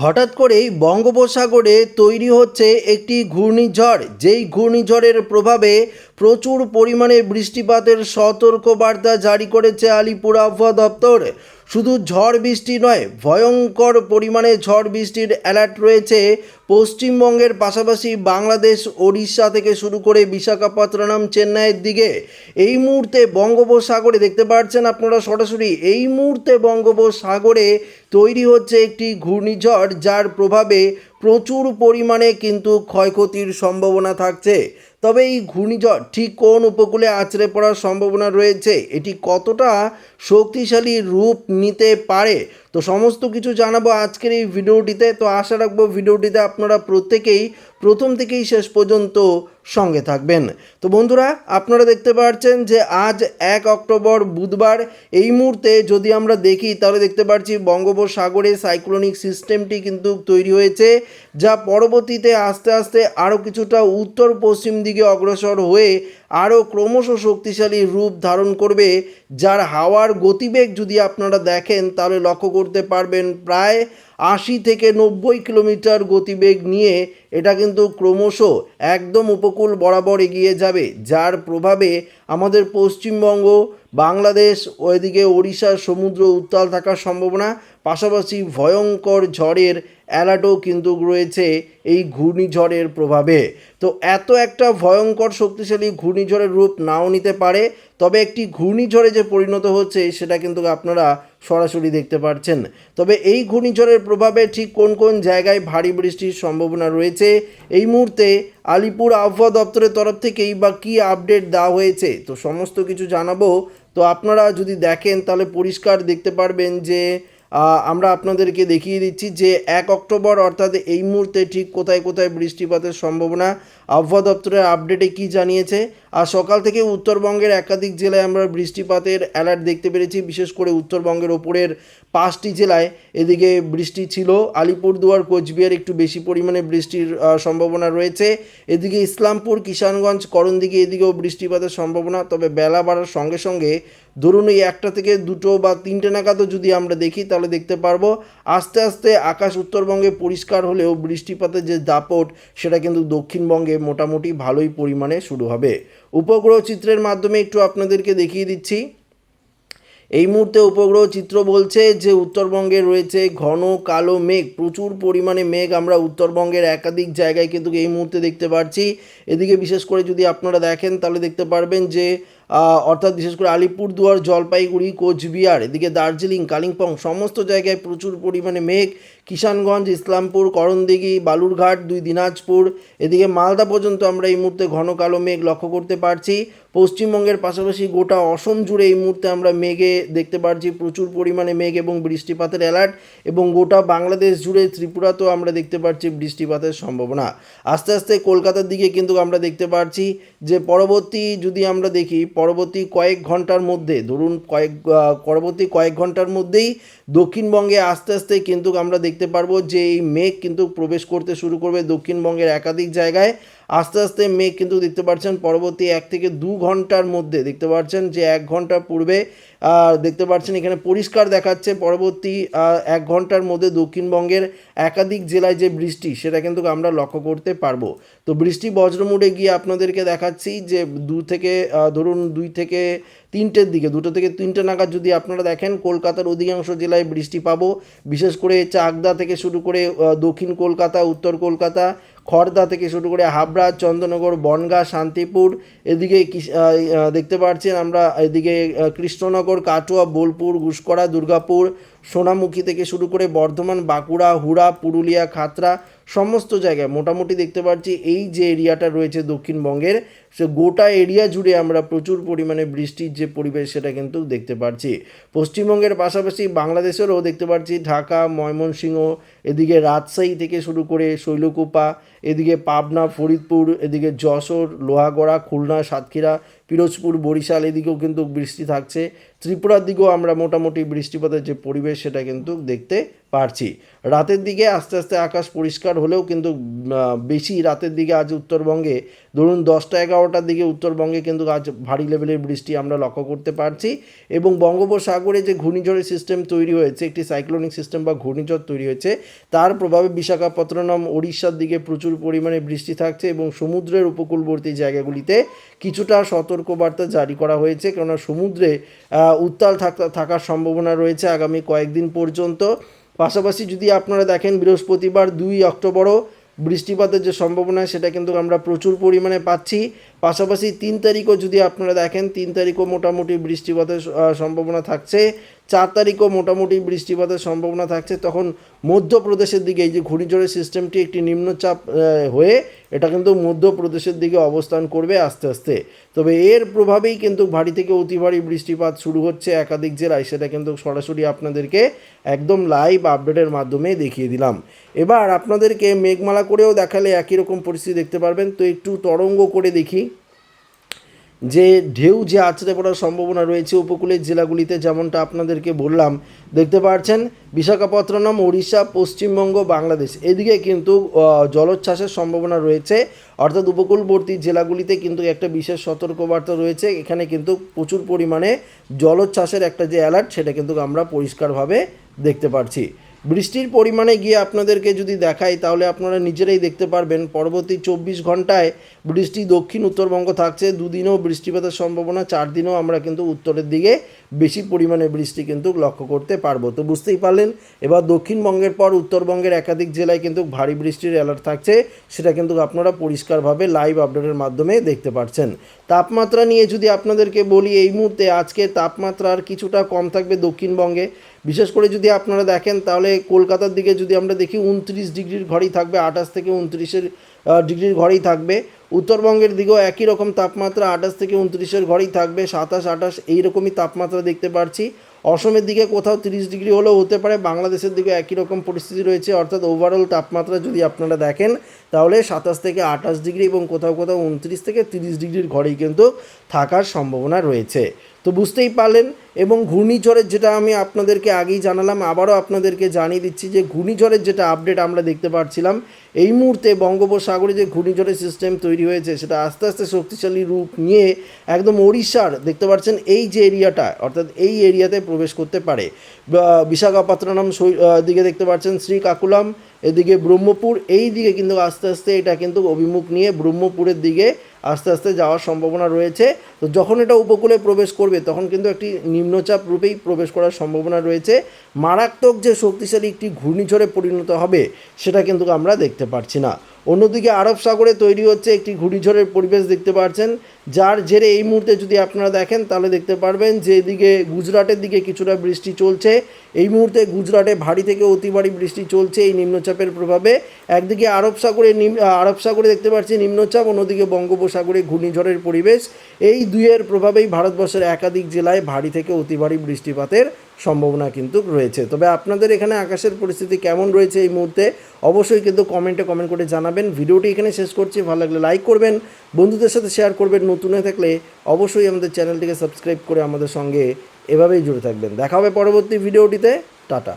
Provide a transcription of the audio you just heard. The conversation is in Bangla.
হঠাৎ করেই বঙ্গোপসাগরে তৈরি হচ্ছে একটি ঘূর্ণিঝড়। যেই ঘূর্ণিঝড়ের প্রভাবে প্রচুর পরিমাণে বৃষ্টিপাতের সতর্কবার্তা জারি করেছে আলিপুর আবহাওয়া দপ্তর। শুধু ঝড় বৃষ্টি নয়, ভয়ঙ্কর পরিমাণে ঝড় বৃষ্টির অ্যালার্ট রয়েছে। পশ্চিমবঙ্গের পাশাপাশি বাংলাদেশ, ওড়িশা থেকে শুরু করে বিশাখাপত্তনম, চেন্নাইয়ের দিকে। এই মুহূর্তে বঙ্গোপসাগরে দেখতে পাচ্ছেন আপনারা সরাসরি, এই মুহূর্তে বঙ্গোপসাগরে তৈরি হচ্ছে একটি ঘূর্ণিঝড়, যার প্রভাবে প্রচুর পরিমাণে কিন্তু ক্ষয়ক্ষতির সম্ভাবনা থাকছে। তবে এই ঘূর্ণিঝড় ঠিক কোন উপকূলে আছড়ে পড়ার সম্ভাবনা রয়েছে, এটি কতটা শক্তিশালী রূপ নিতে পারে তো সমস্ত কিছু জানাব আজকের এই ভিডিওটিতে। তো আশা রাখব ভিডিওটিতে আপনারা প্রত্যেকেই প্রথম থেকেই শেষ পর্যন্ত সঙ্গে থাকবেন। তো বন্ধুরা, আপনারা দেখতে পাচ্ছেন যে আজ এক অক্টোবর বুধবার, এই মুহূর্তে যদি আমরা দেখি, তাহলে দেখতে পাচ্ছি বঙ্গোপসাগরে সাইক্লোনিক সিস্টেমটি কিন্তু তৈরি হয়েছে, যা পরবর্তীতে আস্তে আস্তে আরও কিছুটা উত্তর পশ্চিম দিকে অগ্রসর হয়ে আরও ক্রমশ শক্তিশালী রূপ ধারণ করবে, যার হাওয়ার গতিবেগ যদি আপনারা দেখেন, তাহলে লক্ষ্য করতে পারবেন প্রায় আশি থেকে নব্বই কিলোমিটার গতিবেগ নিয়ে এটা কিন্তু ক্রমশ একদম উপকূল বরাবর এগিয়ে যাবে, যার প্রভাবে আমাদের পশ্চিমবঙ্গ বাংলাদেশ, ওইদিকে ওড়িশার সমুদ্র উত্তাল থাকার সম্ভাবনা, পাশাপাশি ভয়ঙ্কর ঝড়ের অ্যালার্টও কিন্তু রয়েছে এই ঘূর্ণিঝড়ের প্রভাবে। তো এত একটা ভয়ঙ্কর শক্তিশালী ঘূর্ণিঝড়ের রূপ নাও নিতে পারে, তবে একটি ঘূর্ণিঝড়ে যে পরিণত হচ্ছে সেটা কিন্তু আপনারা সরাসরি দেখতে পাচ্ছেন তবে এই ঘূর্ণিঝড়ের প্রভাবে ঠিক কোন কোন জায়গায় ভারী বৃষ্টির সম্ভাবনা রয়েছে, এই মুহূর্তে আলিপুর আবহাওয়া দপ্তরের তরফ থেকেই বা কী আপডেট দেওয়া হয়েছে, তো সমস্ত কিছু জানাব তো আপনারা যদি দেখেন, তাহলে পরিষ্কার দেখতে পারবেন যে আমরা আপনাদেরকে দেখিয়ে দিচ্ছি যে এক অক্টোবর অর্থাৎ এই মুহূর্তে ঠিক কোথায় কোথায় বৃষ্টিপাতের সম্ভাবনা আবহাওয়া দপ্তরের আপডেটে কি জানিয়েছে? আর সকাল থেকে উত্তরবঙ্গের একাধিক জেলায় আমরা বৃষ্টিপাতের অ্যালার্ট দেখতে পেরেছি, বিশেষ করে উত্তরবঙ্গের ওপরের পাঁচটি জেলায়। এদিকে বৃষ্টি ছিল, আলিপুরদুয়ার, কোচবিহার একটু বেশি পরিমাণে বৃষ্টির সম্ভাবনা রয়েছে। এদিকে ইসলামপুর, কিষানগঞ্জ, করণদিঘি, এদিকেও বৃষ্টিপাতের সম্ভাবনা। তবে বেলা বাড়ার সঙ্গে সঙ্গে ধরুন এই একটা থেকে দুটো বা তিনটে নাগাদও যদি আমরা দেখি, তাহলে দেখতে পারব, আস্তে আস্তে আকাশ উত্তরবঙ্গে পরিষ্কার হলেও বৃষ্টিপাতের যে দাপট, সেটা কিন্তু দক্ষিণবঙ্গে মোটামুটি ভালোই পরিমাণে শুরু হবে। উপগ্রহ চিত্রের মাধ্যমে একটু আপনাদেরকে দেখিয়ে দিচ্ছি। এই মুহূর্তে উপগ্রহ চিত্র বলছে যে উত্তরবঙ্গে রয়েছে ঘন কালো মেঘ। প্রচুর পরিমাণে মেঘ আমরা উত্তরবঙ্গের একাধিক জায়গায় কিন্তু এই মুহূর্তে দেখতে পাচ্ছি এদিকে বিশেষ করে যদি আপনারা দেখেন তাহলে দেখতে পারবেন যে অর্থাৎ বিশেষ করে আলিপুরদুয়ার, জলপাইগুড়ি, কোচবিহার, এদিকে দার্জিলিং, কালিম্পং সমস্ত জায়গায় প্রচুর পরিমাণে মেঘ। কিষানগঞ্জ, ইসলামপুর, করণদিঘি, বালুরঘাট, দুই দিনাজপুর, এদিকে মালদা পর্যন্ত আমরা এই মুহূর্তে ঘন কালো মেঘ লক্ষ্য করতে পারছি। পশ্চিমবঙ্গের পাশাপাশি গোটা অসম জুড়ে এই মুহূর্তে আমরা মেঘে দেখতে পাচ্ছি প্রচুর পরিমাণে মেঘ এবং বৃষ্টিপাতের অ্যালার্ট এবং গোটা বাংলাদেশ জুড়ে ত্রিপুরাতেও আমরা দেখতে পাচ্ছি বৃষ্টিপাতের সম্ভাবনা। আস্তে আস্তে কলকাতার দিকে কিন্তু আমরা দেখতে পাচ্ছি যে পরবর্তী যদি আমরা দেখি, পরবর্তী কয়েক ঘণ্টার মধ্যে, ধরুন কয়েক পরবর্তী কয়েক ঘণ্টার মধ্যেই দক্ষিণবঙ্গে আস্তে আস্তে কিন্তু আমরা দেখতে পারব যে এই মেঘ কিন্তু প্রবেশ করতে শুরু করবে দক্ষিণবঙ্গের একাধিক জায়গায়। আস্তে আস্তে মেঘ কিন্তু দেখতে পাচ্ছেন পরবর্তী এক থেকে দু ঘণ্টার মধ্যে। দেখতে পাচ্ছেন যে এক ঘণ্টা পূর্বে দেখতে পাচ্ছেন এখানে পরিষ্কার দেখাচ্ছে পরবর্তী এক ঘণ্টার মধ্যে দক্ষিণবঙ্গের একাধিক জেলায় যে বৃষ্টি, সেটা কিন্তু আমরা লক্ষ্য করতে পারব। তো বৃষ্টি বজ্রমুড়ে গিয়ে আপনাদেরকে দেখাচ্ছি যে দু থেকে ধরুন দুই থেকে তিনটের দিকে, দুটো থেকে তিনটে নাগাদ যদি আপনারা দেখেন, কলকাতার অধিকাংশ জেলায় বৃষ্টি পাবো। বিশেষ করে চাকদা থেকে শুরু করে দক্ষিণ কলকাতা, উত্তর কলকাতা খড়দা থেকে শুরু করে হাবড়া, চন্দ্রনগর, বনগা, শান্তিপুর, এদিকে দেখতে পাচ্ছেন আমরা, এদিকে কৃষ্ণনগর, কাটোয়া, বোলপুর গুসকরা দুর্গাপুর সোনামুখী থেকে শুরু করে বর্ধমান, বাঁকুড়া, হুড়া, পুরুলিয়া, খাতড়া সমস্ত জায়গায় মোটামুটি দেখতে পাচ্ছি এই যে এরিয়াটা রয়েছে দক্ষিণবঙ্গের, সে গোটা এরিয়া জুড়ে আমরা প্রচুর পরিমাণে বৃষ্টির যে পরিবেশ সেটা কিন্তু দেখতে পাচ্ছি। পশ্চিমবঙ্গের পাশাপাশি বাংলাদেশেরও দেখতে পাচ্ছি ঢাকা, ময়মনসিংহ, এদিকে রাজশাহী থেকে শুরু করে শৈলকুপা, এদিকে পাবনা, ফরিদপুর, এদিকে যশোর, লোহাগড়া, খুলনা, সাতক্ষীরা পিরোজপুর, বরিশাল এদিকেও কিন্তু বৃষ্টি থাকছে। ত্রিপুরার দিকেও আমরা মোটামুটি বৃষ্টিপাতের যে পরিবেশ সেটা কিন্তু দেখতে পারছি। রাতের দিকে আস্তে আস্তে আকাশ পরিষ্কার হলেও কিন্তু বেশি রাতের দিকে আজ উত্তরবঙ্গে, ধরুন দশটা এগারোটার দিকে উত্তরবঙ্গে কিন্তু আজ ভারী লেভেলের বৃষ্টি আমরা লক্ষ্য করতে পারছি এবং বঙ্গোপসাগরে যে ঘূর্ণিঝড়ের সিস্টেম তৈরি হয়েছে, একটি সাইক্লোনিক সিস্টেম বা ঘূর্ণিঝড় তৈরি হয়েছে, তার প্রভাবে বিশাখাপত্তনম, ওড়িশার দিকে প্রচুর পরিমাণে বৃষ্টি থাকছে এবং সমুদ্রের উপকূলবর্তী জায়গাগুলিতে কিছুটা সতর্কবার্তা জারি করা হয়েছে। কেননা সমুদ্রে উত্তাল থাকা- থাকার সম্ভাবনা রয়েছে আগামী কয়েকদিন পর্যন্ত। পাশাপাশি যদি আপনারা দেখেন বৃহস্পতিবার দুই অক্টোবরও বৃষ্টিপাতের যে সম্ভাবনা, সেটা কিন্তু আমরা প্রচুর পরিমাণে পাচ্ছি। পাশাপাশি তিন তারিখও যদি আপনারা দেখেন, তিন তারিখও মোটামুটি বৃষ্টিপাতের সম্ভাবনা থাকছে। চার তারিখও মোটামুটি বৃষ্টিপাতের সম্ভাবনা থাকছে। তখন মধ্যপ্রদেশের দিকে এই যে ঘূর্ণিঝড়ের সিস্টেমটি একটি নিম্নচাপ হয়ে এটা কিন্তু মধ্যপ্রদেশের দিকে অবস্থান করবে আস্তে আস্তে। তবে এর প্রভাবেই কিন্তু ভারী থেকে অতি ভারী বৃষ্টিপাত শুরু হচ্ছে একাধিক জেলায়। সেটা কিন্তু সরাসরি আপনাদেরকে একদম লাইভ আপডেটের মাধ্যমে দেখিয়ে দিলাম। এবার আপনাদেরকে মেঘমালা করেও দেখালে একই রকম পরিস্থিতি দেখতে পারবেন। তো একটু তরঙ্গ করে দেখি। যে ঢেউ যে আছড়ে পড়ার সম্ভাবনা রয়েছে উপকূলের জেলাগুলিতে, যেমনটা আপনাদেরকে বললাম, দেখতে পাচ্ছেন বিশাখাপত্তনম, ওড়িশা, পশ্চিমবঙ্গ, বাংলাদেশ। এদিকে কিন্তু জলোচ্ছ্বাসের সম্ভাবনা রয়েছে। অর্থাৎ উপকূলবর্তী জেলাগুলিতে কিন্তু একটা বিশেষ সতর্কবার্তা রয়েছে। এখানে কিন্তু প্রচুর পরিমাণে জলোচ্ছ্বাসের একটা যে অ্যালার্ট সেটা কিন্তু আমরা পরিষ্কারভাবে দেখতে পাচ্ছি বৃষ্টির পরিমাণে গিয়ে আপনাদেরকে যদি দেখাই, তাহলে আপনারা নিজেরাই দেখতে পারবেন পরবর্তী চব্বিশ ঘন্টায় বৃষ্টি দক্ষিণ উত্তরবঙ্গ থাকছে। দুদিনেও বৃষ্টিপাতের সম্ভাবনা চার দিনও আমরা কিন্তু উত্তরের দিকে বেশি পরিমাণে বৃষ্টি কিন্তু লক্ষ্য করতে পারব। তো বুঝতেই পারলেন, এবার দক্ষিণবঙ্গের পর উত্তরবঙ্গের একাধিক জেলায় কিন্তু ভারী বৃষ্টির অ্যালার্ট থাকছে। সেটা কিন্তু আপনারা পরিষ্কারভাবে লাইভ আপডেটের মাধ্যমে দেখতে পাচ্ছেন তাপমাত্রা নিয়ে যদি আপনাদেরকে বলি, এই মুহূর্তে আজকে তাপমাত্রা আর কিছুটা কম থাকবে দক্ষিণবঙ্গে। বিশেষ করে যদি আপনারা দেখেন, তাহলে কলকাতার দিকে যদি আমরা দেখি, উনত্রিশ ডিগ্রির ঘরেই থাকবে, আঠাশ থেকে উনত্রিশের ডিগ্রির ঘরেই থাকবে। উত্তরবঙ্গের দিকেও একই রকম তাপমাত্রা, আঠাশ থেকে উনত্রিশের ঘরেই থাকবে, সাতাশ, আঠাশ, এইরকমই তাপমাত্রা দেখতে পাচ্ছি অসমের দিকে কোথাও তিরিশ ডিগ্রি হলেও হতে পারে, বাংলাদেশের দিকে একই রকম পরিস্থিতি রয়েছে, অর্থাৎ ওভারঅল তাপমাত্রা যদি আপনারা দেখেন, তাহলে সাতাশ থেকে আঠাশ ডিগ্রি এবং কোথাও কোথাও উনত্রিশ থেকে তিরিশ ডিগ্রির ঘরেই কিন্তু থাকার সম্ভাবনা রয়েছে। তো বুঝতেই পারলেন এবং ঘূর্ণিঝড়ের যেটা আমি আপনাদেরকে আগেই জানালাম, আবারও আপনাদেরকে জানিয়ে দিচ্ছি যে ঘূর্ণিঝড়ের যেটা আপডেট আমরা দেখতে পাচ্ছিলাম এই মুহূর্তে বঙ্গোপসাগরে যে ঘূর্ণিঝড়ের সিস্টেম তৈরি হয়েছে, সেটা আস্তে আস্তে শক্তিশালী রূপ নিয়ে একদম ওড়িশার দেখতে পাচ্ছেন এই যে এরিয়াটা অর্থাৎ এই এরিয়াতে প্রবেশ করতে পারে। বিশাখাপত্তনম দিকে দেখতে পাচ্ছেন শ্রীকাকুলাম, এদিকে ব্রহ্মপুর, এই দিকে কিন্তু আস্তে আস্তে এটা কিন্তু অভিমুখ নিয়ে ব্রহ্মপুরের দিকে আস্তে আস্তে যাওয়ার সম্ভাবনা রয়েছে। তো যখন এটা উপকূলে প্রবেশ করবে, তখন কিন্তু একটি নিম্নচাপ রূপেই প্রবেশ করার সম্ভাবনা রয়েছে। মারাত্মক যে শক্তিশালী একটি ঘূর্ণিঝড়ে পরিণত হবে, সেটা কিন্তু আমরা দেখতে পারছি না। অন্যদিকে আরব সাগরে তৈরি হচ্ছে একটি ঘূর্ণিঝড়ের পরিবেশ দেখতে পাচ্ছেন, যার জেরে এই মুহূর্তে যদি আপনারা দেখেন, তাহলে দেখতে পারবেন যে এদিকে গুজরাটের দিকে কিছুটা বৃষ্টি চলছে। এই মুহূর্তে গুজরাটে ভারী থেকে অতি ভারী বৃষ্টি চলছে এই নিম্নচাপের প্রভাবে। একদিকে আরব সাগরে আরব সাগরে দেখতে পাচ্ছি নিম্নচাপ, অন্যদিকে বঙ্গোপসাগরে ঘূর্ণিঝড়ের পরিবেশ। এই দুইয়ের প্রভাবেই ভারতবর্ষের একাধিক জেলায় ভারী থেকে অতি ভারী বৃষ্টিপাতের সম্ভাবনা কিন্তু রয়েছে। তবে আপনাদের এখানে আকাশের পরিস্থিতি কেমন রয়েছে এই মুহূর্তে, অবশ্যই কিন্তু কমেন্টে কমেন্ট করে জানাবেন। ভিডিওটি এখানে শেষ করছি। ভালো লাগলে লাইক করবেন, বন্ধুদের সাথে শেয়ার করবেন, নতুন হয়ে থাকলে অবশ্যই আমাদের চ্যানেলটিকে সাবস্ক্রাইব করে আমাদের সঙ্গে এভাবেই জুড়ে থাকবেন। দেখা হবে পরবর্তী ভিডিওটিতে। টাটা।